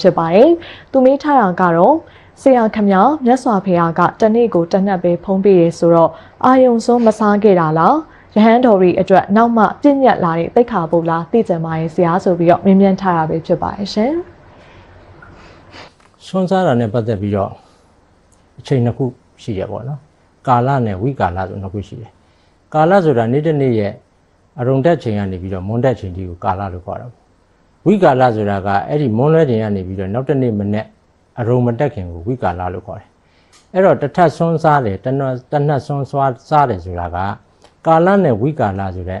ဖြစ်ပါတယ်။သူမေးထားတာကတော့ဆရာခမမြတ်စွာဘုရားကတနေ့ကိုတစ်နက်ပဲဖုံးပေးရဆိုတော့အာယုံဆုံးမစားခဲ့တာလားရဟန်းတော်တွေအတွက်နောက်မှပြည့်ညက်လာတဲ့တိတ်ခါပုတ်လားသိကြပါရဲ့ဆရာဆိုပြီးတော့မြင်မြန်ထားတာပဲဖြစ်ပါတယ်ရှင်။ဆွမ်းစားတာနဲ့ပတ်သက်ပြီးတော့အချိန်နှစ်ခုရှိရပေါ့နော်ကာလနဲ့ဝိကာလဆိုနှစ်ခုရှိတယ်ကာလဆိုတာနေ့တစ်နေ့ရဲ့အရုံတက်ချိန်ကနေပြီးတော့မွန်းတက်ချိန်ဒီကိုကာလလို့ခေါ်တာပေါ့ ဝိကာလဆိုတာကအဲ့ဒီမွန်းလွဲချိန်ကနေပြီးတော့နောက်တစ်နေ့မနေ့အရုံမတက်ခင်ကိုဝိကာလလို့ခေါ်တယ်အဲ့တော့တစ်ထပ်ဆွမ်းစားတယ်တစ်နက်တစ်နက်ဆွမ်းစားစားတယ်ဆိုတာကကာလနဲ့ဝိကာလဆိုတဲ့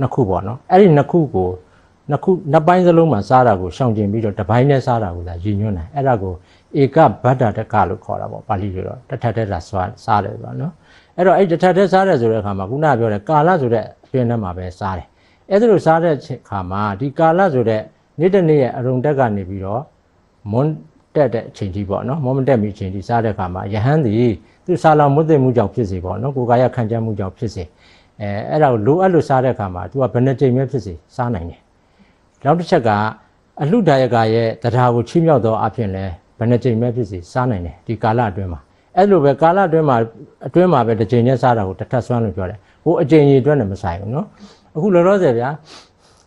နှစ်ခုပေါ့နော်အဲ့ဒီနှစ်ခုကိုနှစ်ခုနှစ်ပိုင်းစလုံးမှာစားတာကိုရှောင်ကျင်ပြီးတော့တစ်ပိုင်းနဲ့စားတာကိုသာရည်ညွှန်းတယ်အဲ့ဒါကိုဧကဗတ္တတကလို့ခေါ်တာပေါ့ပါဠိလိုတော့တစ်ထပ်တည်းသာစားစားတယ်ပေါ့နော်အဲ့တော့အဲ့တစ်ထပ်တည်းစားတယ်ဆိုတဲ့အခါမှာခုနကပြောတဲ့ကာလဆိုတဲ့အတွင်းထဲမှာပဲစားတယ် အဲ့ဒါလိုစားတဲ့အခါမှာဒီကာလဆိုတဲ့နေ့တစ်နေ့ရဲ့အရုံတက်ကနေပြီးတော့မွန်းတက်တဲ့အချိန်ကြီးပေါ့နော်မွန်းမတက်မီအချိန်ကြီးစားတဲ့အခါမှာယဟန်သည်သူစားလောင်မွတ်သိမှုကြောင့်ဖြစ်စေပေါ့နော်ကိုယ်ကာယခံကြမ်းမှုကြောင့်ဖြစ်စေအဲအဲ့ဒါကိုလိုအပ်လို့စားတဲ့အခါမှာသူကဘယ်နှချိန်ပဲဖြစ်စေစားနိုင်တယ်နောက်တစ်ချက်ကအလှဒါယကရဲ့တရားကိုချီးမြှောက်သောအဖြစ်လဲဘယ်နှချိန်ပဲဖြစ်စေစားနိုင်တယ်ဒီကာလအတွင်းမှာအဲ့လိုပဲကာလအတွင်းမှာအတွင်းမှာပဲတစ်ချိန်နဲ့စားတာကိုတစ်ထပ်ဆွမ်းလို့ပြောတယ်ဟိုအချိန်ကြီးအတွက်နဲ့မဆိုင်ဘူးနော် အခုလောလောဆယ်ဗျာ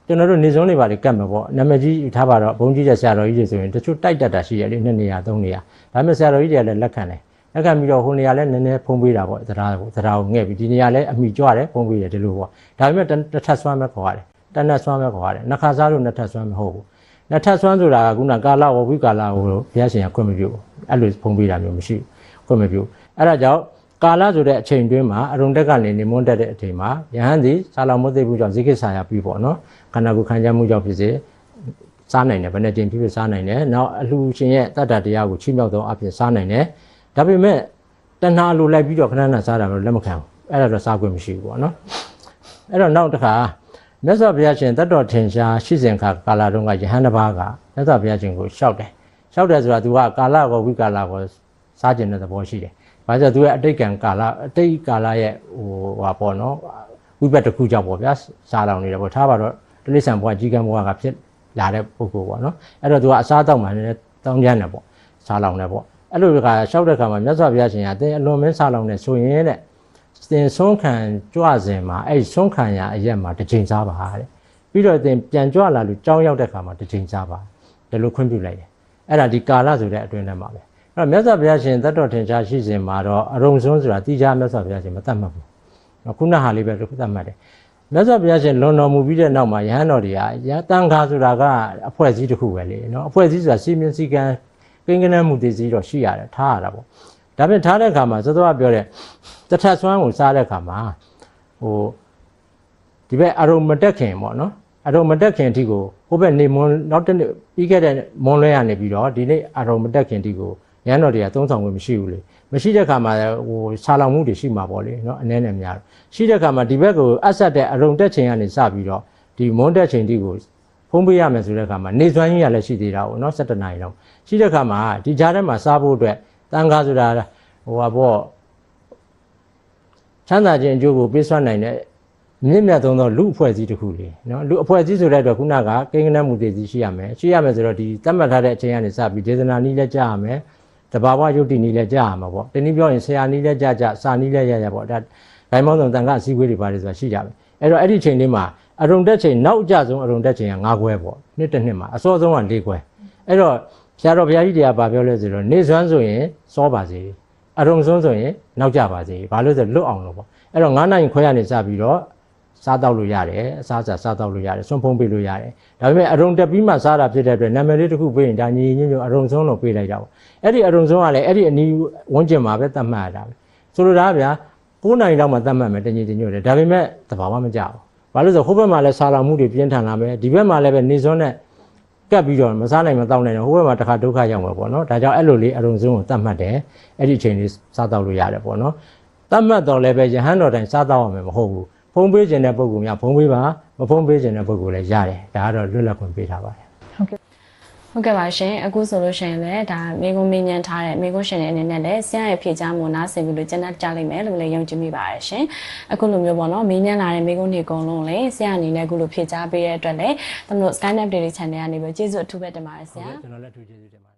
ကျွန်တော်တို့နေစုံတွေပါလေကတ်မှာပေါ့နာမည်ကြီးထားပါတော့ဘုန်းကြီးတဲ့ဆရာတော်ကြီးတွေဆိုရင်တချို့တိုက်တက်တာရှိရလေနှစ်နေရာသုံးနေရာဒါပေမဲ့ဆရာတော်ကြီးတွေကလည်းလက်ခံတယ်လက်ခံပြီးတော့ဟိုနေရာလည်းနည်းနည်းဖုံးပေးတာပေါ့တရားကိုတရားကိုငှဲ့ပြီးဒီနေရာလည်းအမိကြွတယ်ဖုံးပေးတယ်ဒီလိုပေါ့ဒါပေမဲ့တစ်ထပ်ဆွမ်းပဲခေါ်ရတယ်တနတ်ဆွမ်းပဲခေါ်ရတယ်နှစ်ခါစားလို့နှစ်ထပ်ဆွမ်းမဟုတ်ဘူးနှစ်ထပ်ဆွမ်းဆိုတာကခုနကာလဝဝိကာလကိုဘုရားရှင်ကခွင့်မပြုဘူးအဲ့လိုဖုံးပေးတာမျိုးမရှိဘူးခွင့်မပြုအဲ့ဒါကြောင့် ကာလဆိုတဲ့အချိန်တွင်းမှာအရုံတက်ကနေနေမွန်းတက်တဲ့အချိန်မှာယဟန်သည်စာလောင်မသိဘူးကြောင့်ဇိကိဆာယပြီးပေါ့နော်ခန္ဓာကိုယ်ခံကြမှုကြောင့်ဖြစ်စေစားနိုင်တယ်ဘယ်နဲ့တင်ဖြစ်ဖြစ်စားနိုင်တယ်နောက်အလှရှင်ရဲ့တတ္တတရားကိုချိမြောက်သောအဖြစ်စားနိုင်တယ်ဒါပေမဲ့တဏှာလိုလိုက်ပြီးတော့ခဏခဏစားတာတော့လက်မခံဘူးအဲ့ဒါတော့စားခွင့်မရှိဘူးပေါ့နော်အဲ့တော့နောက်တစ်ခါမြတ်စွာဘုရားရှင်တတ်တော်ထင်ရှားရှိစဉ်ခါကာလတုန်းကယဟန်တစ်ပါးကမြတ်စွာဘုရားရှင်ကိုလျှောက်တယ်လျှောက်တယ်ဆိုတာ तू ကကာလကောဝိကာလကောစားကျင်တဲ့သဘောရှိတယ်။ ဘာကြောင့် तू ရဲ့အတိတ်ကံကာလအတိတ်ကာလရဲ့ဟိုဟာပေါ့နော်ဝိဘတ်တစ်ခုကြောင့်ပေါ့ဗျာစားလောင်နေတယ်ပေါ့ထားပါတော့တိရစ္ဆာန်ဘဝကြီးကံဘဝကဖြစ်လာတဲ့ပုဂ္ဂိုလ်ပေါ့နော်အဲ့တော့ तू ကအစားတောက်မှလည်းတောင်းကြတယ်ပေါ့စားလောင်တယ်ပေါ့အဲ့လိုကလျှောက်တဲ့ခါမှာမြတ်စွာဘုရားရှင်ကတင်းအလွန်မင်းစားလောင်နေဆိုရင်တဲ့သင်ဆုံးခံကြွစဉ်မှာအဲ့ဆုံးခံရအရက်မှာတစ်ချိန်စားပါတဲ့ပြီးတော့သင်ပြန်ကြွလာလို့ကြောင်းရောက်တဲ့ခါမှာတစ်ချိန်စားပါဒီလိုခွင့်ပြုလိုက်တယ်အဲ့ဒါဒီကာလဆိုတဲ့အတွင်းထဲမှာပဲ အဲ့တော့မြတ်စွာဘုရားရှင်တတ်တော်ထင်ရှားရှိစဉ်မှာတော့အရုံဆုံးဆိုတာတိကျမြတ်စွာဘုရားရှင်မတတ်မှတ်ဘူးနော်ခုနဟာလေးပဲတစ်ခုတတ်မှတ်တယ်မြတ်စွာဘုရားရှင်လွန်တော်မူပြီးတဲ့နောက်မှာယဟန်တော်တွေကယတန်ခါဆိုတာကအဖွဲ့အစည်းတစ်ခုပဲလေနော်အဖွဲ့အစည်းဆိုတာစီမင်းစည်းကမ်းကိန်းကနမှုတည်စည်းတော့ရှိရတယ်ထားရတာပေါ့ဒါပေမဲ့ထားတဲ့အခါမှာသောတော်ကပြောတဲ့တထဆွမ်းကိုစားတဲ့အခါမှာဟိုဒီဘက်အရုံမတက်ခင်ပေါ့နော်အရုံမတက်ခင်အထိကိုဟိုဘက်နေမွန်နောက်တစ်နေ့ပြီးခဲ့တဲ့မွန်လွဲရနေပြီးတော့ဒီနေ့အရုံမတက်ခင်အထိကို ရန်တော်တွေကသုံးဆောင်ဝင်မရှိဘူးလေမရှိတဲ့အခါမှာဟိုဆာလောင်မှုတွေရှိမှာပေါ့လေနော်အနည်းနဲ့များရှိတဲ့အခါမှာဒီဘက်ကိုအဆက်တဲ့အရုံတက်ချိန်ကနေစပြီးတော့ဒီမွန်တက်ချိန်တိကိုဖုံးပေးရမယ်ဆိုတဲ့အခါမှာနေစွမ်းကြီးရလည်းရှိသေးတာပေါ့နော်17နာရီလောက်ရှိတဲ့အခါမှာဒီကြားထဲမှာစားဖို့အတွက်တန်ခါဆိုတာဟိုဟာပေါ့ချမ်းသာခြင်းအကျိုးကိုပေးစွမ်းနိုင်တဲ့မြင့်မြတ်သုံးသောလူအဖွဲ့အစည်းတစ်ခုလေနော်လူအဖွဲ့အစည်းဆိုတဲ့အတွက်ခုနကကိန်းဂဏမှုတည်စီရှိရမယ်ရှိရမယ်ဆိုတော့ဒီသတ်မှတ်ထားတဲ့အချိန်ကနေစပြီးဒေသနာနည်းလည်းကြားရမယ် တဘာဝယုတ်တိနည်းလည်းကြားရမှာပေါ့တနည်းပြောရင်ဆရာနည်းလည်းကြားကြစာနည်းလည်းရရပေါ့ဒါဒိုင်းမောင်းဆောင်တန်ခါအစည်းအဝေးတွေပါတယ်ဆိုတာရှိကြမယ်အဲ့တော့အဲ့ဒီချိန်လေးမှာအရုံတက်ချိန်နောက်ကြဆုံးအရုံတက်ချိန်က9ခွဲပေါ့နှစ်တစ်နှစ်မှာအစောဆုံးက4ခွဲအဲ့တော့ဆရာတော်ဘုရားကြီးတရားဗာပြောလဲဆိုတော့နေစွမ်းဆိုရင်စောပါစေအရုံဆုံးဆိုရင်နောက်ကြပါစေဘာလို့ဆိုလွတ်အောင်လို့ပေါ့အဲ့တော့9နိုင်ခွဲရနေစပြီးတော့ စားတော့လို့ရတယ်အစားစားစားတော့လို့ရတယ်စွန့်ဖုံးပေးလို့ရတယ်ဒါပေမဲ့အရုံတက်ပြီးမှစားတာဖြစ်တဲ့အတွက်နာမည်လေးတစ်ခုပေးရင်ဒါညီညွတ်ညွတ်အရုံဆုံးလို့ပေးလိုက်တာပေါ့အဲ့ဒီအရုံဆုံးကလည်းအဲ့ဒီအနီးဝန်းကျင်မှာပဲသတ်မှတ်ရတာပဲဆိုလိုတာကဗျာ9နိုင်လောက်မှသတ်မှတ်မယ်တညီတညွတ်တယ်ဒါပေမဲ့သဘာဝမကြဘူးဘာလို့လဲဆိုဟိုဘက်မှာလည်းစားလောင်မှုတွေပြင်းထန်လာမယ်ဒီဘက်မှာလည်းပဲနေစွန်းနဲ့ကပ်ပြီးတော့မစားနိုင်မတော့နိုင်တော့ဟိုဘက်မှာတစ်ခါဒုက္ခရောက်မှာပေါ့နော်ဒါကြောင့်အဲ့လိုလေးအရုံဆုံးကိုသတ်မှတ်တယ်အဲ့ဒီအချိန်လေးစားတော့လို့ရတယ်ပေါ့နော်တတ်မှတ်တော်လည်းပဲယဟန်တော်တိုင်စားတော့ရမယ်မဟုတ်ဘူး ဖုံးပေးခြင်းတဲ့ပုံကူများဖုံးပေးပါမဖုံးပေးခြင်းတဲ့ပုံကူလည်းရတယ်ဒါကတော့လွတ်လပ်ခွင့်ပေးထားပါတယ်ဟဟုတ်ကဲ့ပါရှင်အခုဆိုလို့ရှိရင်လည်းဒါမိကုံမင်းညံထားတဲ့မိကုံရှင်တွေအနေနဲ့လည်းဆရာရဲ့ဖြေကြားမှုနားဆင်ပြီးလို့ကျန်တဲ့ကြားလိုက်မယ်လို့လည်းယုံကြည်မိပါတယ်ရှင်အခုလိုမျိုးပေါ့နော်မင်းညံလာတဲ့မိကုံတွေအကုန်လုံးလည်းဆရာအနေနဲ့အခုလိုဖြေကြားပေးတဲ့အတွက်လည်းကျွန်တော်တို့ Skynet Daily Channel ကနေပြီးကျေးဇူးအထူးပဲတင်ပါတယ်ဆရာကျွန်တော်လည်းအထူးကျေးဇူးတင်ပါတယ်